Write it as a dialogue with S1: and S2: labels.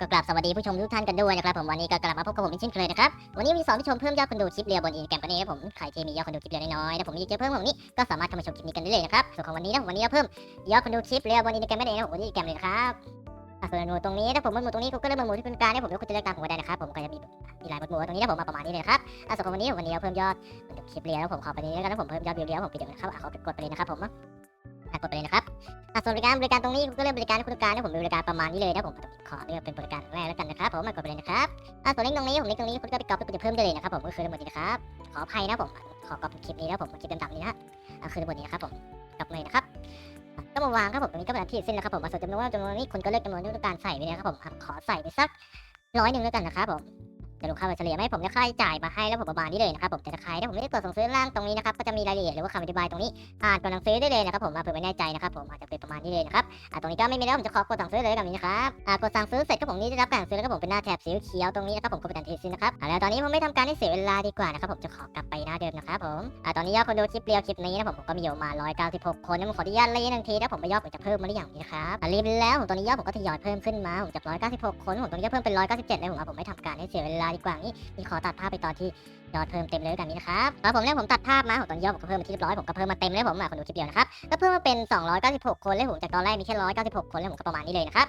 S1: ก็กลับสวัสดีผู้ชมทุกท่านกันด้วยนะครับผมวันนี้ก็กลับมาพบกับผมอีกเช่นเคยนะครับวันนี้มีสอนผู้ชมเพิ่มยอดคนดูคลิปเรียวบนอินแกรมกันเองครับผมใครที่มียอดคนดูคลิปเรียวน้อยๆถ้าผมอยากจะเพิ่มแบบนี้ก็สามารถเข้ามาชมคลิปนี้กันได้เลยนะครับส่วนของวันนี้นะวันนี้เราเพิ่มยอดคนดูคลิปเรียวบนอินแกรมกันเองนะผมวันนี้อินแกรมเลยนะครับส่วนหมวดตรงนี้ถ้าผมหมวดตรงนี้ก็เริ่มหมวดที่เป็นการเนี่ยผมกคุณจะเลือกตามผมก็ได้นะครับผมก็จะมีมีหลายหมวดหมู่ตรงนี้นะผมมาประมาณนี้เลยครับอะส่วนของวันนี้วันนี้เพิ่มยอดคนดูคลิปเรียวแล้วผมขอไปนี้แล้วกันนะผมเพิ่มยอดวิวเรียวผมไปเดี๋ยวนะครับขอกดไปเลยนะครับผมกดไปเลยนะครับ ส่วนบริการบริการตรงนี้ก็เริ่มบริการให้คุณลูกค้าเนี่ยผมมีบริการประมาณนี้เลยนะผมขอเลือกเป็นบริการแรกแล้วกันนะครับผมมากดไปเลยนะครับอะส่วนลิงก์ตรงนี้ผมลิงก์ตรงนี้คุณก็ไปก๊อปไปจะเพิ่มได้เลยนะครับผมก็คือทั้งหมดนี้นะครับขออภัยนะผมขอก๊อปคลิปนี้นะผมคลิปเต็มๆนี้นะอะคือทั้งหมดนี้นะครับผมก๊อปเลยนะครับก็มาวางครับผมตรงนี้ก็เป็นที่สิ้นแล้วครับผมส่วนจำนวนว่าจำนวนนี้คุณก็เลือกจำนวนที่ต้องการใส่ไปเลยนะครับผมขอใส่ไปสักร้อยหนึ่งแล้วกันนะครับผม จะลงค่าเฉลี่ยมาให้ผมจะค่าใช้จ่ายมาให้แล้วผมประมาณนี้เลยนะครับผมแต่ถ้าใครถ้าผมไม่ได้กดส่งซื้อล่างตรงนี้นะครับก็จะมีรายละเอียดหรือว่าคำอธิบายตรงนี้อ่านก่อนสั่งซื้อได้เลยนะครับผมมาเผื่อไม่แน่ใจนะครับผมอาจจะเป็นประมาณนี้เลยนะครับอ่าตรงนี้ก็ไม่มีแล้วผมจะขอกดสั่งซื้อเลยกับนี้นะครับอ่ากดสั่งซื้อเสร็จก็ผมนี่ได้รับการซื้อแล้วก็ผมเป็นหน้าแถบสีเขียวตรงนี้นะครับผมก็เป็นทันทีสินะครับอ่าแล้วตอนนี้ผมไม่ทำการให้เสียเวลาดีกว่านะครับผมจะขอกลับไปหน้าเดิมนะครับผมอ่าตอนนี้ยอดคนดูคลิปเรียวคลิปนี้นะผมผมก็มีอยู่มา 196 คนนะผมขออนุญาตเล่นหนึ่งทีนะผมไปยอดผมจะเพิ่มมาหรือยังนี่นะครับอ่ารีบแล้วผมตอนนี้ยอดผมก็ทยอยเพิ่มขึ้นมาผมจาก 196 คนผมตอนนี้ก็เพิ่มเป็น 197เลยผมว่าผมไม่ทำการให้เสียเวลาดีกว่านี่มีขอตัดภาพไปตอนที่ยอดเพิ่มเต็มเลยกันนี้นะครับแล้วผมเนี่ยผมตัดภาพมาของตอนยอดผมก็เพิ่มมาที่เรียบร้อยผมก็เพิ่มมาเต็มเลยผมอะคนดูคลิปเดียวนะครับก็เพิ่มมาเป็น 296 คนเลยผมจากตอนแรกมีแค่196 คนเลยผมก็ประมาณนี้เลยนะครับ